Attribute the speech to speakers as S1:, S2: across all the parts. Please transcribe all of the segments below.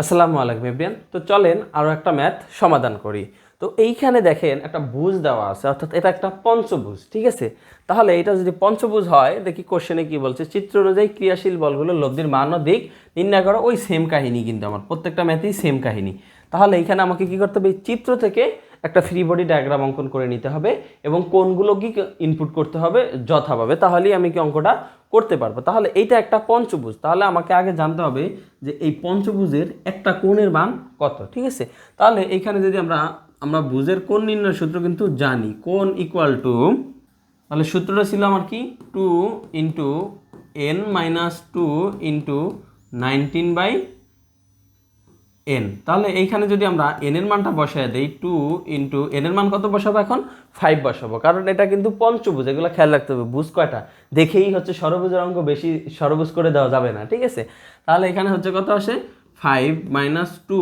S1: আসসালামু আলাইকুম এভরিয়ান। তো চলেন আরও একটা ম্যাথ সমাধান করি। তো এইখানে দেখেন একটা বুজ দেওয়া আছে, অর্থাৎ এটা একটা পঞ্চভুজ, ঠিক আছে? তাহলে এটা যদি পঞ্চভুজ হয়, দেখি কোশ্চেনে কি বলছে, চিত্র অনুযায়ী ক্রিয়াশীল বলগুলো লব্ধির মান ও দিক নির্ণয় করা। ওই সেম কাহিনী কিন্তু আমার, প্রত্যেকটা ম্যাথেই সেম কাহিনী। তাহলে এইখানে আমাকে কি করতে হবে? চিত্র থেকে একটা ফ্রি বডি ডায়াগ্রাম অঙ্কন করে নিতে হবে এবং কোনগুলো কি ইনপুট করতে হবে যথাভাবে, তাহলেই আমি কি অঙ্কটা করতে পারব। তাহলে এইটা একটা পঞ্চভুজ। তাহলে আমাকে আগে জানতে হবে যে এই পঞ্চভুজের একটা কোণের মান কত, ঠিক আছে? তাহলে এইখানে যদি আমরা আমরা ভুজের কোণ নির্ণয় সূত্র কিন্তু জানি। কোণ ইকুয়াল টু তাহলে সূত্রটা ছিল আমার কি? Two into N minus two into nineteen by N তাহলে এইখানে যদি আমরা এন এর মানটা বসায় দেই টু ইন্টু এন এর মান কত বসাবো এখন? ফাইভ বসাবো। কারণ এটা কিন্তু পঞ্চভুজ, এগুলো খেয়াল রাখতে হবে বুঝ কয়টা? দেখেই হচ্ছে সরভুজের অঙ্ক বেশি সরভুজ করে দেওয়া যাবে না, ঠিক আছে? তাহলে এখানে হচ্ছে কত আসে? Five minus two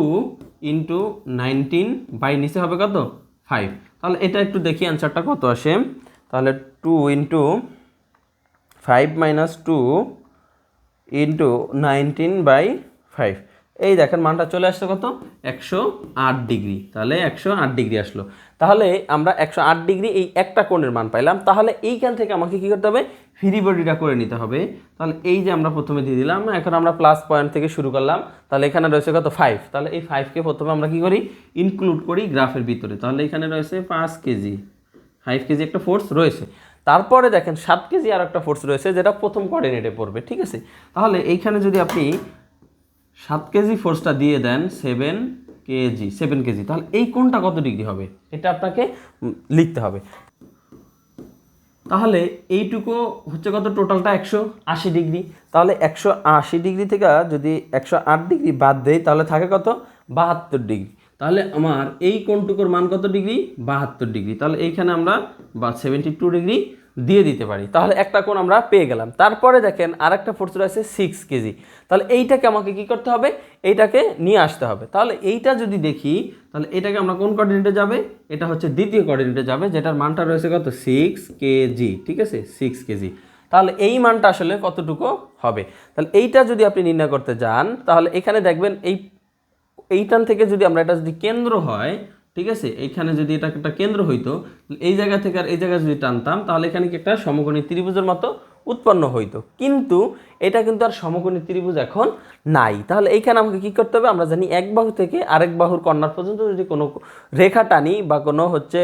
S1: into nineteen by নিচে হবে কত? ফাইভ তাহলে এটা একটু দেখি অ্যান্সারটা কত আসে। তাহলে two into five minus two into nineteen by five এই দেখেন মানটা চলে আসছে কত? একশো আট ডিগ্রি। তাহলে একশো আট ডিগ্রি আসলো। তাহলে আমরা একশো আট ডিগ্রি এই একটা কোণের মান পাইলাম। তাহলে এইখান থেকে আমাকে কী করতে হবে? ফ্রি বডিটা করে নিতে হবে। তাহলে এই যে আমরা প্রথমে দিয়ে দিলাম, এখন আমরা প্লাস পয়েন্ট থেকে শুরু করলাম। তাহলে এখানে রয়েছে কত? ফাইভ তাহলে এই ফাইভকে প্রথমে আমরা কী করি? ইনক্লুড করি গ্রাফের ভিতরে। তাহলে এখানে রয়েছে পাঁচ কেজি ফাইভ কেজি একটা ফোর্স রয়েছে। তারপরে দেখেন সাত কেজি আর একটা ফোর্স রয়েছে, যেটা প্রথম কোঅর্ডিনেটে পড়বে। ঠিক আছে? তাহলে এইখানে যদি আপনি সাত কেজি ফোর্সটা দিয়ে দেন সেভেন কেজি সেভেন কেজি। তাহলে এই কোনটা কত ডিগ্রি হবে? এটা আপনাকে লিখতে হবে। তাহলে এইটুকু হচ্ছে কত? টোটালটা একশো আশি ডিগ্রি। তাহলে একশো আশি ডিগ্রি থেকে যদি একশো আট ডিগ্রি বাদ দেয় তাহলে থাকে কত? বাহাত্তর ডিগ্রি। তাহলে আমার এই কোনটুকুর মান কত ডিগ্রি? বাহাত্তর ডিগ্রি। তাহলে এইখানে আমরা বা সেভেন্টি টু ডিগ্রি দিয়ে দিতে পারি। তাহলে একটা কোণ আমরা পেয়ে গেলাম। তারপরে দেখেন আরেকটা ফোর্স রয়েছে সিক্স কেজি তাহলে এইটাকে আমাকে কি করতে হবে? এইটাকে নিয়ে আসতে হবে। তাহলে এইটা যদি দেখি, তাহলে এটাকে আমরা কোন কোঅর্ডিনেটে যাবে? এটা হচ্ছে দ্বিতীয় কোঅর্ডিনেটে যাবে, যেটার মানটা রয়েছে কত? সিক্স কেজি ঠিক আছে? সিক্স কেজি তাহলে এই মানটা আসলে কতটুকু হবে? তাহলে এইটা যদি আপনি নির্ণয় করতে যান, তাহলে এখানে দেখবেন এই এইটান থেকে যদি আমরা এটা যদি কেন্দ্র হয় ঠিক আছে? এইখানে যদি এটা একটা কেন্দ্র হইতো, এই জায়গা থেকে আর এই জায়গায় যদি টানতাম, তাহলে এখানে কি একটা সমকোণী ত্রিভুজের মতো উৎপন্ন হইতো। কিন্তু এটা কিন্তু আর সমকোণী ত্রিভুজ এখন নাই। তাহলে এইখানে আমাকে কি করতে হবে? আমরা জানি এক বাহু থেকে আরেক বাহুর কর্নার পর্যন্ত যদি কোনো রেখা টানি বা কোনো হচ্ছে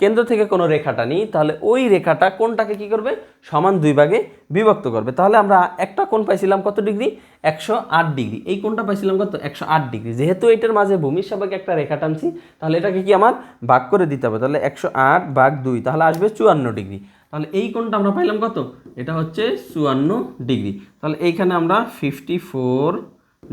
S1: কেন্দ্র থেকে কোনো রেখাটা নিই, তাহলে ওই রেখাটা কোনটাকে কি করবে? সমান দুই ভাগে বিভক্ত করবে। তাহলে আমরা একটা কোণ পাইছিলাম কত ডিগ্রি? একশো আট ডিগ্রি। এই কোণটা পাইছিলাম কত? একশো আট ডিগ্রি। যেহেতু এটার মাঝে ভূমির সাপেক্ষে একটা রেখা টানছি, তাহলে এটাকে কি আমার ভাগ করে দিতে হবে? তাহলে একশো আট ভাগ দুই, তাহলে আসবে চুয়ান্ন ডিগ্রি। তাহলে এই কোণটা আমরা পাইলাম কত? এটা হচ্ছে চুয়ান্ন ডিগ্রি। তাহলে এইখানে আমরা ফিফটি ফোর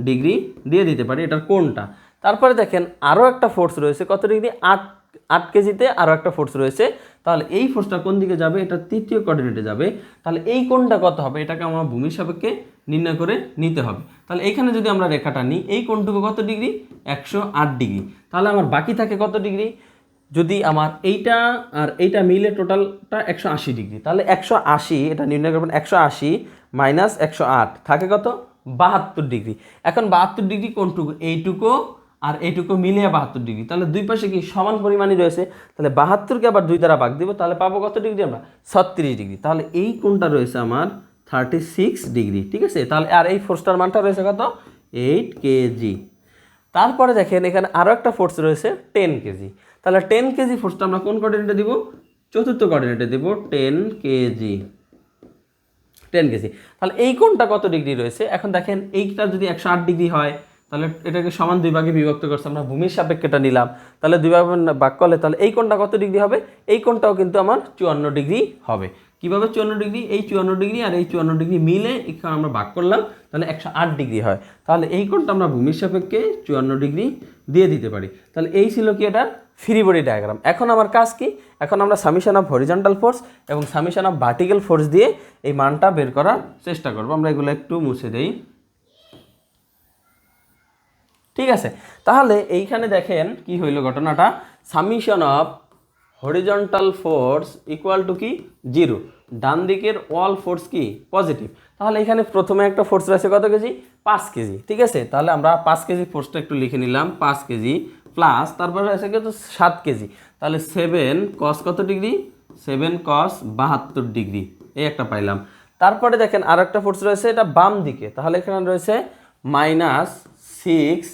S1: ডিগ্রি দিয়ে দিতে পারি এটার কোণটা। তারপরে দেখেন আরও একটা ফোর্স রয়েছে, কত ডিগ্রি? আট আট কেজিতে আরও একটা ফোর্স রয়েছে। তাহলে এই ফোর্সটা কোন দিকে যাবে? এটা তৃতীয় কোঅর্ডিনেটে যাবে। তাহলে এই কোণটা কত হবে? এটাকে আমার ভূমির সাপেক্ষে নির্ণয় করে নিতে হবে। তাহলে এইখানে যদি আমরা রেখাটা নিই, এই কোণটুকু কত ডিগ্রি? একশো আট ডিগ্রি। তাহলে আমার বাকি থাকে কত ডিগ্রি? যদি আমার এইটা আর এইটা মিলে টোটালটা একশো আশি ডিগ্রি। তাহলে একশো আশি, এটা নির্ণয় করবেন একশো আশি মাইনাস একশো আট। থাকে কত? বাহাত্তর ডিগ্রি। এখন বাহাত্তর ডিগ্রি কোনটুকু এইটুকু আর এইটুকু মিলিয়ে বাহাত্তর ডিগ্রি। তাহলে দুই পাশে কি সমান পরিমাণই রয়েছে? তাহলে বাহাত্তরকে আবার দুই দ্বারা ভাগ দিব, তাহলে পাবো কত ডিগ্রি আমরা? ছত্রিশ ডিগ্রি। তাহলে এই কোনটা রয়েছে আমার থার্টি সিক্স ডিগ্রি, ঠিক আছে? তাহলে আর এই ফোর্সটার মানটা রয়েছে কত? এইট কেজি তারপরে দেখেন, এখানে আরও একটা ফোর্স রয়েছে টেন কেজি তাহলে টেন কেজি ফোর্সটা আমরা কোন কোঅর্ডিনেটে দিব? চতুর্থ কোঅর্ডিনেটে দিব টেন কেজি টেন কেজি তাহলে এই কোণটা কত ডিগ্রি রয়েছে? এখন দেখেন, এইটা যদি একশো আট ডিগ্রি হয় তাহলে এটাকে সমান দুই ভাগে বিভক্ত করছে, আমরা ভূমির সাপেক্ষেটা নিলাম। তাহলে দুই ভাগে ভাগ করলে তাহলে এই কোণটা কত ডিগ্রি হবে? এই কোণটাও কিন্তু আমার চুয়ান্ন ডিগ্রি হবে। কীভাবে চুয়ান্ন ডিগ্রি? এই চুয়ান্ন ডিগ্রি আর এই চুয়ান্ন ডিগ্রি মিলে এখানে আমরা ভাগ করলাম, তাহলে একশো আট ডিগ্রি হয়। তাহলে এই কোণটা আমরা ভূমির সাপেক্ষে চুয়ান্ন ডিগ্রি দিয়ে দিতে পারি। তাহলে এই ছিল কি এটা? ফ্রি বডি ডায়াগ্রাম এখন আমার কাজ কি? এখন আমরা সামিশন অফ হরিজন্টাল ফোর্স এবং সামিশন অফ ভার্টিক্যাল ফোর্স দিয়ে এই মানটা বের করার চেষ্টা করব। আমরা এগুলো একটু মুছে দেই। ঠিক আছে? তাহলে এইখানে দেখেন কি হইল ঘটনাটা। Summation of horizontal force equal to কি? জিরো ডান দিকের অল ফোর্স কি? পজিটিভ তাহলে এখানে প্রথমে একটা ফোর্স রয়েছে কত কেজি? পাঁচ কেজি। ঠিক আছে? তাহলে আমরা পাঁচ কেজি ফোর্সটা একটু লিখে নিলাম, পাঁচ কেজি প্লাস তারপরে আছে কিন্তু সাত কেজি। তাহলে সেভেন কস কত ডিগ্রি? সেভেন কস বাহাত্তর ডিগ্রি। এই একটা পাইলাম। তারপরে দেখেন আর একটা ফোর্স রয়েছে, এটা বাম দিকে। তাহলে এখানে রয়েছে minus six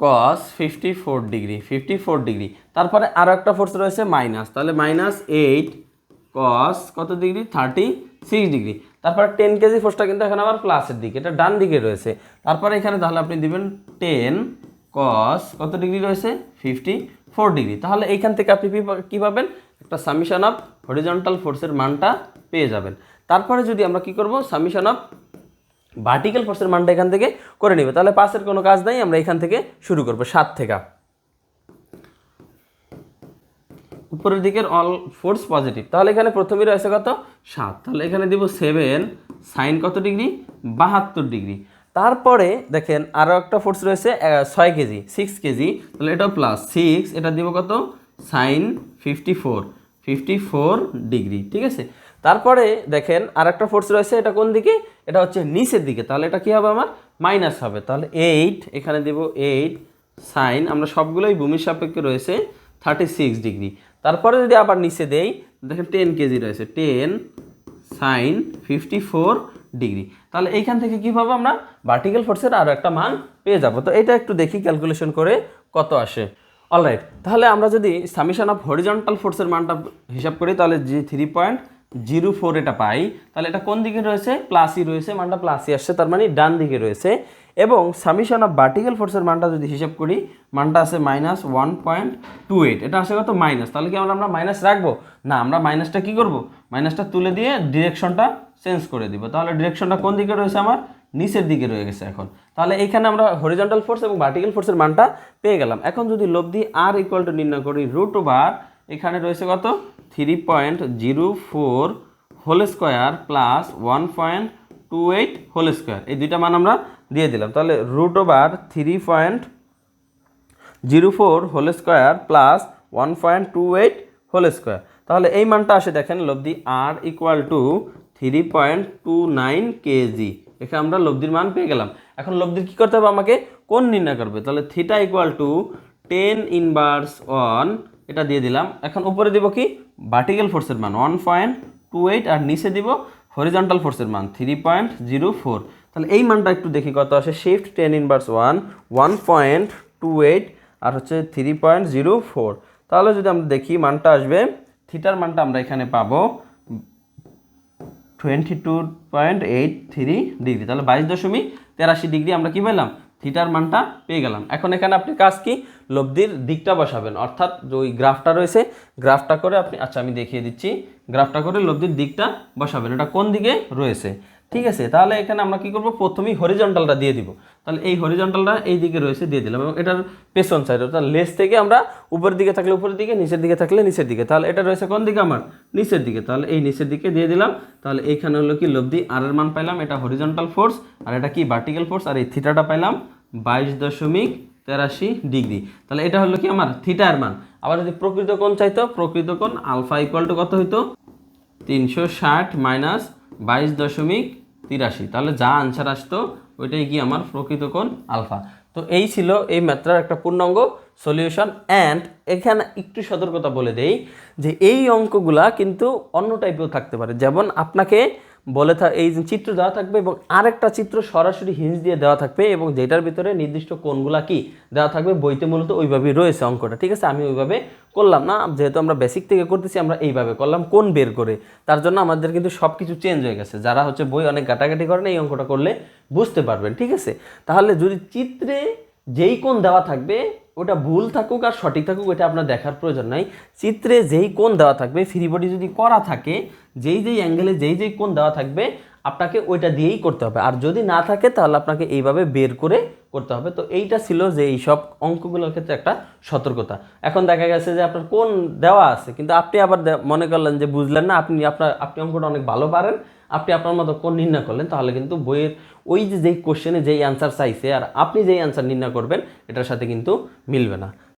S1: cos fifty four degree fifty four degree তারপরে আরও একটা ফোর্স রয়েছে মাইনাস তাহলে মাইনাস এইট কস কত ডিগ্রি থার্টি সিক্স ডিগ্রি তারপরে টেন কেজি ফোর্সটা কিন্তু এখন আবার প্লাসের দিকে, এটা ডান দিকে রয়েছে। তারপরে এখানে তাহলে আপনি দিবেন টেন কস কত ডিগ্রি রয়েছে? ফিফটি ফোর ডিগ্রি তাহলে এইখান থেকে আপনি কি পাবেন? একটা সামিশন অফ হরিজন্টাল ফোর্সের মানটা পেয়ে যাবেন। তারপরে যদি আমরা কি করব? সামিশন অফ ভার্টিক্যাল ফোর্সের মানটা এখান থেকে করে নেবে। তাহলে পাশের কোনো কাজ নাই, আমরা এখান থেকে শুরু করব সাত থেকে। উপরের দিকের অল ফোর্স পজিটিভ তাহলে এখানে প্রথমেই রয়েছে কত? সাত। তাহলে এখানে দিব সেভেন সাইন কত ডিগ্রি বাহাত্তর ডিগ্রি তারপরে দেখেন আরও একটা ফোর্স রয়েছে ছয় কেজি সিক্স কেজি। তাহলে এটা প্লাস সিক্স এটা দিব কত? Sine fifty four fifty four degree, ঠিক আছে? তারপরে দেখেন আর একটা ফোর্স রয়েছে, এটা কোন দিকে? এটা হচ্ছে নিচের দিকে। তাহলে এটা কি হবে আমার? মাইনাস হবে। তাহলে এইট এখানে দেব এইট সাইন আমরা সবগুলোই ভূমির সাপেক্ষে রয়েছে থার্টি সিক্স ডিগ্রি। তারপরে যদি আবার নিচে দেই, দেখেন টেন কেজি রয়েছে ten sine fifty four degree. তাহলে এইখান থেকে কী পাবো আমরা? ভার্টিক্যাল ফোর্সের আরও একটা মান পেয়ে যাব। তো এটা একটু দেখি ক্যালকুলেশন করে কত আসে। অলরাইট তাহলে আমরা যদি সামিশন অফ হরিজন্টাল ফোর্সের মানটা হিসাব করি, তাহলে G three point zero four এটা পাই, তাহলে এটা কোন দিকে রয়েছে? প্লাসই রয়েছে, মানটা প্লাসই আসছে, তার মানে ডান দিকে রয়েছে। এবং সামিশন অফ ভার্টিক্যাল ফোর্সের মানটা যদি হিসাব করি, মানটা আছে minus one point two eight এটা আসে কত? মাইনাস তাহলে কি আমরা আমরা মাইনাস রাখব? না, আমরা মাইনাসটা কি করব? মাইনাসটা তুলে দিয়ে ডিরেকশনটা চেঞ্জ করে দিব। তাহলে ডিরেকশনটা কোন দিকে রয়েছে আমার? নিচের দিকে রয়ে গেছে এখন। তাহলে এইখানে আমরা হরিজন্টাল ফোর্স এবং ভার্টিক্যাল ফোর্সের মানটা পেয়ে গেলাম। এখন যদি লব্ধি আর ইকুয়াল টু নির্ণয় করি রুট ওভার এখানে রয়েছে কত? Three point zero four whole square plus one point two eight whole square এই দুইটা মান আমরা দিয়ে দিলাম। তাহলে root over three point zero four whole square plus one point two eight whole square তাহলে এই মানটা আসে দেখেন লব্ধি আর equal to three point two nine kg এখানে আমরা লব্ধির মান পেয়ে গেলাম। এখন লব্ধির কী করতে হবে আমাকে? কোন নির্ণয় করবে। তাহলে theta equal to tan inverse one এটা দিয়ে দিলাম। এখন উপরে দিব কি? ভার্টিক্যাল ফোর্সের মান ওয়ান পয়েন্ট টু এইট আর নিচে দিব হরিজন্টাল ফোর্সের মান থ্রি পয়েন্ট জিরো ফোর তাহলে এই মানটা একটু দেখি কত আসে। Shift tan inverse one one point two eight আর হচ্ছে থ্রি পয়েন্ট জিরো ফোর তাহলে যদি আমরা দেখি মানটা আসবে থিটার মানটা আমরা এখানে পাবো twenty two point eight three degree তাহলে বাইশ দশমিক তেরাশি ডিগ্রি আমরা কী পেলাম? থিটার মানটা পেয়ে গেলাম। এখন এখানে আপনি কাজ কি? লব্ধির দিকটা বসাবেন। অর্থাৎ ওই গ্রাফটা রয়েছে, গ্রাফটা করে আপনি আচ্ছা আমি দেখিয়ে দিচ্ছি, গ্রাফটা করে লব্ধির দিকটা বসাবেন। এটা কোন দিকে রয়েছে? ঠিক আছে? তাহলে এখানে আমরা কি করব? প্রথমেই হরিজন্টালটা দিয়ে দিব। তাহলে এই হরিজন্টালটা এই দিকে রয়েছে, দিয়ে দিলাম এবং এটার পেছন সাইড অর্থাৎ লেস থেকে আমরা উপরের দিকে থাকলে উপরের দিকে, নিচের দিকে থাকলে নিচের দিকে। তাহলে এটা রয়েছে কোন দিকে আমার? নিচের দিকে। তাহলে এই নিচের দিকে দিয়ে দিলাম। তাহলে এইখানে হলো কি লব্ধি? আর এর মান পাইলাম, এটা হরিজন্টাল ফোর্স আর এটা কি? ভার্টিক্যাল ফোর্স আর এই থিটাটা পাইলাম বাইশ দশমিক তেরাশি ডিগ্রি। তাহলে এটা হলো কি আমার? থিটার মান। আবার যদি প্রকৃত কোণ চাইতো, প্রকৃত কোণ আলফা ইকুয়াল টু কত হইতো? তিনশো ষাট মাইনাস বাইশ দশমিক তিরাশি। তাহলে যা আনসার আসতো, ওইটাই কি আমার প্রকৃত কোণ আলফা। তো এই ছিল এই ম্যাথটার একটা পূর্ণাঙ্গ সলিউশন অ্যান্ড এখানে একটু সতর্কতা বলে দেই যে এই অঙ্কগুলা কিন্তু অন্য টাইপেও থাকতে পারে। যেমন আপনাকে বলে এই চিত্র দেওয়া থাকবে এবং আরেকটা চিত্র সরাসরি হিঞ্জ দিয়ে দেওয়া থাকবে এবং যেটার ভিতরে নির্দিষ্ট কোণগুলা কি দেওয়া থাকবে, বইতে মূলত ওইভাবেই রয়েছে অঙ্কটা, ঠিক আছে? আমি ওইভাবে করলাম না, যেহেতু আমরা বেসিক থেকে করতেছি, আমরা এইভাবে করলাম কোন বের করে। তার জন্য আমাদের কিন্তু সব কিছু চেঞ্জ হয়ে গেছে। যারা হচ্ছে বই অনেক ঘাটাঘাটি করেন এই অঙ্কটা করলে বুঝতে পারবেন, ঠিক আছে? তাহলে যদি চিত্রে যেই কোন দেওয়া থাকবে ওটা ভুল থাকুক আর সঠিক থাকুক, এটা আপনার দেখার প্রয়োজন নাই। চিত্রে যেই কোণ দেওয়া থাকবে ফ্রি বডি যদি করা থাকে, যেই যেই অ্যাঙ্গেলে যেই যেই কোণ দেওয়া থাকবে আপনাকে ওইটা দিয়েই করতে হবে। আর যদি না থাকে, তাহলে আপনাকে এইভাবে বের করে করতে হবে। তো এইটা ছিল যে এই সব অঙ্কগুলোর ক্ষেত্রে একটা সতর্কতা। এখন দেখা গেছে যে আপনার কোন দেওয়া আছে, কিন্তু আপনি আবার মনে করলেন যে বুঝলেন না, আপনি আপনার, আপনি অঙ্কটা অনেক ভালো পারেন, আপনি আপনার মতো কোন নির্ণয় করলেন, তাহলে কিন্তু বইয়ের ওই যে, যেই কোশ্চেনে যেই অ্যান্সার চাইছে, আর আপনি যেই অ্যান্সার নির্ণয় করবেন, এটার সাথে কিন্তু মিলবে না।